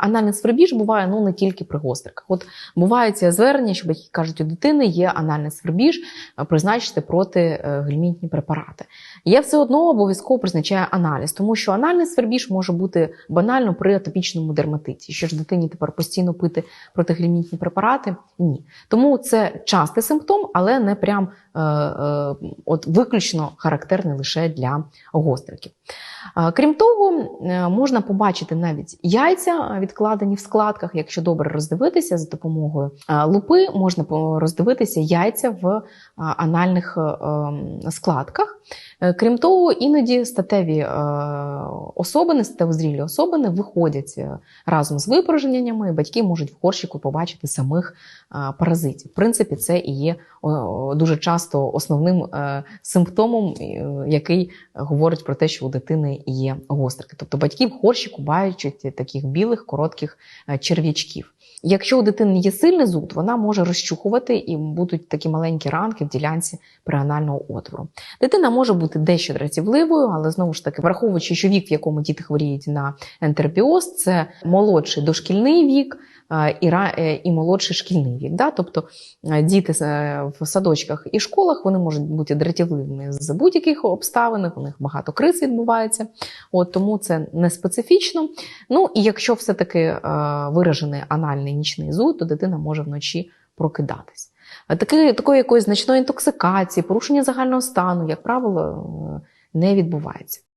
Анальний свербіж буває ну не тільки при гостриках. От бувають звернення, що батьки кажуть, у дитини є анальний свербіж, е, призначте протигельмінтні препарати. Я все одно обов'язково призначаю аналіз, тому що анальний свербіж може бути банально при атопічному дерматиті. Що ж дитині тепер постійно пити протигельмінтні препарати? Ні. Тому це частий симптом, але не прям е, е, от виключно характерний лише для гостриків. Е, Крім того, е, можна побачити навіть яйця відкладені в складках. Якщо добре роздивитися за допомогою е, лупи, можна роздивитися яйця в е, анальних е, ем, складках. Крім того, іноді статеві особини, статевозрілі особини виходять разом з випорожненнями, і батьки можуть в горщику побачити самих паразитів. В принципі, це і є дуже часто основним симптомом, який говорить про те, що у дитини є гострики. Тобто батьки в горщику бачать таких білих коротких е, черв'ячків. Якщо у дитини є сильний зуд, вона може розчухувати і будуть такі маленькі ранки в ділянці переанального отвору. Дитина може бути дещо дратівливою, але знову ж таки, враховуючи, що вік, в якому діти хворіють на ентеропіоз, це молодший дошкільний вік. е, І, е, і молодший шкільний вік. Да? Тобто діти в садочках і школах вони можуть бути дратівливими з будь-яких обставин, у них багато криз відбувається, От, тому це не специфічно. Ну і якщо все-таки е, виражений анальний нічний зуд, то дитина може вночі прокидатись. Таки, такої якоїсь значної інтоксикації, порушення загального стану, як правило, е, не відбувається.